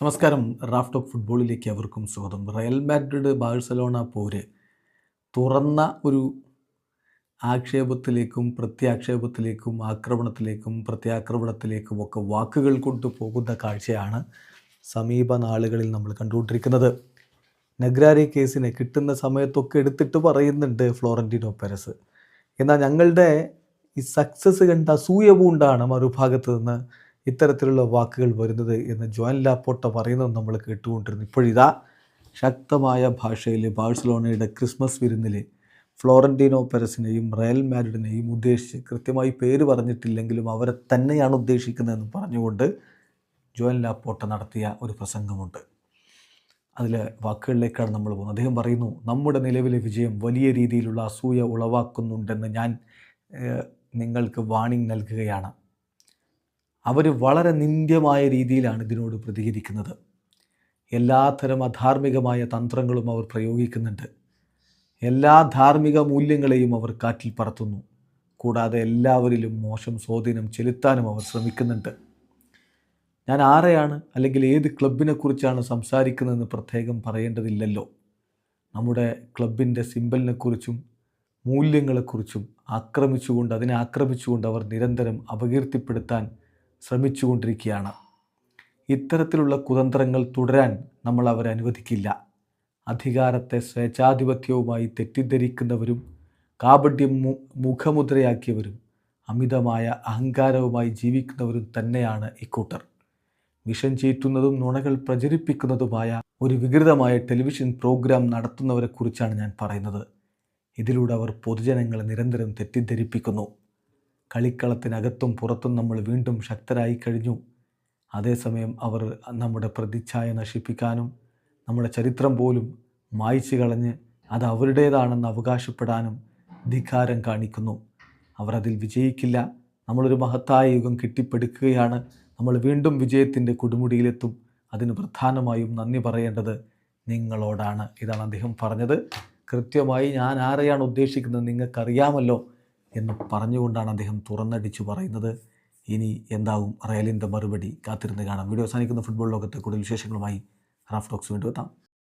നമസ്കാരം. Raf talk ഫുട്ബോളിലേക്ക് അവർക്കും സ്വാഗതം. റയൽ മാഡ്രിഡ് ബാഴ്സലോണ പോര് തുറന്ന ഒരു ആക്ഷേപത്തിലേക്കും പ്രത്യാക്ഷേപത്തിലേക്കും ആക്രമണത്തിലേക്കും പ്രത്യാക്രമണത്തിലേക്കും ഒക്കെ വാക്കുകൾ കൊണ്ട് പോകുന്ന കാഴ്ചയാണ് സമീപ നാളുകളിൽ നമ്മൾ കണ്ടുകൊണ്ടിരിക്കുന്നത്. നഗ്രാരി കേസിനെ കിട്ടുന്ന സമയത്തൊക്കെ എടുത്തിട്ട് പറയുന്നുണ്ട് ഫ്ലോറന്റിനോ പെരസ്. എന്നാൽ ഞങ്ങളുടെ ഈ സക്സസ് കണ്ട അസൂയ പൂണ്ടാണ് മറുഭാഗത്ത് നിന്ന് ഇത്തരത്തിലുള്ള വാക്കുകൾ വരുന്നത് എന്ന് ജോൻ ലാപ്പോട്ട പറയുന്നത് നമ്മൾ കേട്ടുകൊണ്ടിരുന്നു. ഇപ്പോഴിതാ ശക്തമായ ഭാഷയിൽ ബാഴ്സലോണയുടെ ക്രിസ്മസ് വിരുന്നിൽ ഫ്ലോറന്റീനോ പെരസിനെയും റയൽ മാഡ്രിഡിനെയും ഉദ്ദേശിച്ച് കൃത്യമായി പേര് പറഞ്ഞിട്ടില്ലെങ്കിലും അവരെ തന്നെയാണ് ഉദ്ദേശിക്കുന്നതെന്ന് പറഞ്ഞുകൊണ്ട് ജോൻ ലാപ്പോട്ട നടത്തിയ ഒരു പ്രസംഗമുണ്ട്. അതിലെ വാക്കുകളിലേക്കാണ് നമ്മൾ പോകുന്നത്. അദ്ദേഹം പറയുന്നു നമ്മുടെ നിലവിലെ വിജയം വലിയ രീതിയിലുള്ള അസൂയ ഉളവാക്കുന്നുണ്ടെന്ന് ഞാൻ നിങ്ങൾക്ക് വാണിംഗ് നൽകുകയാണ്. അവർ വളരെ നിന്ദ്യമായ രീതിയിലാണ് ഇതിനോട് പ്രതികരിക്കുന്നത്. എല്ലാത്തരം അധാർമികമായ തന്ത്രങ്ങളും അവർ പ്രയോഗിക്കുന്നുണ്ട്. എല്ലാ ധാർമ്മിക മൂല്യങ്ങളെയും അവർ കാറ്റിൽ പറത്തുന്നു. കൂടാതെ എല്ലാവരിലും മോശം സ്വാധീനം ചെലുത്താനും അവർ ശ്രമിക്കുന്നുണ്ട്. ഞാൻ ആരെയാണ് അല്ലെങ്കിൽ ഏത് ക്ലബിനെ കുറിച്ചാണ് സംസാരിക്കുന്നതെന്ന് പ്രത്യേകം പറയേണ്ടതില്ലല്ലോ. നമ്മുടെ ക്ലബിന്റെ സിമ്പലിനെക്കുറിച്ചും മൂല്യങ്ങളെക്കുറിച്ചും ആക്രമിച്ചുകൊണ്ട് അതിനെ ആക്രമിച്ചുകൊണ്ട് അവർ നിരന്തരം അപകീർത്തിപ്പെടുത്താൻ ശ്രമിച്ചുകൊണ്ടിരിക്കുകയാണ്. ഇത്തരത്തിലുള്ള കുതന്ത്രങ്ങൾ തുടരാൻ നമ്മൾ അവരെ അനുവദിക്കില്ല. അധികാരത്തെ സ്വേച്ഛാധിപത്യവുമായി തെറ്റിദ്ധരിക്കുന്നവരും കാപഡ്യം മുഖമുദ്രയാക്കിയവരും അമിതമായ അഹങ്കാരവുമായി ജീവിക്കുന്നവരും തന്നെയാണ് ഇക്കൂട്ടർ. വിഷം ചീറ്റുന്നതും നുണകൾ പ്രചരിപ്പിക്കുന്നതുമായ ഒരു വികൃതമായ ടെലിവിഷൻ പ്രോഗ്രാം നടത്തുന്നവരെക്കുറിച്ചാണ് ഞാൻ പറയുന്നത്. ഇതിലൂടെ അവർ പൊതുജനങ്ങളെ നിരന്തരം തെറ്റിദ്ധരിപ്പിക്കുന്നു. കളിക്കളത്തിനകത്തും പുറത്തും നമ്മൾ വീണ്ടും ശക്തരായി കഴിഞ്ഞു. അതേസമയം അവർ നമ്മുടെ പ്രതിച്ഛായ നശിപ്പിക്കാനും നമ്മുടെ ചരിത്രം പോലും മായ്ച്ചു കളഞ്ഞ് അത് അവരുടേതാണെന്ന് അവകാശപ്പെടാനും ധിക്കാരം കാണിക്കുന്നു. അവർ അതിൽ വിജയിക്കില്ല. നമ്മളൊരു മഹത്തായ യുഗം കെട്ടിപ്പടുക്കുകയാണ്. നമ്മൾ വീണ്ടും വിജയത്തിന്റെ കൊടുമുടിയിലെത്തും. അതിന് പ്രധാനമായും നന്ദി പറയേണ്ടത് നിങ്ങളോടാണ്. ഇതാണ് അദ്ദേഹം പറഞ്ഞത്. കൃത്യമായി ഞാൻ ആരെയാണ് ഉദ്ദേശിക്കുന്നത് നിങ്ങൾക്കറിയാമല്ലോ. എന്ന് പറഞ്ഞുകൊണ്ടാണ് അദ്ദേഹം തുറന്നടിച്ചു പറയുന്നത്. ഇനി എന്താവും റയലിന്റെ മറുപടി കാത്തിരുന്ന് കാണാം. വീഡിയോ അവസാനിക്കുന്ന. ഫുട്ബോൾ ലോകത്തെ കൂടുതൽ വിശേഷങ്ങളുമായി റാഫ് ടോക്സ് വീണ്ടും എത്താം.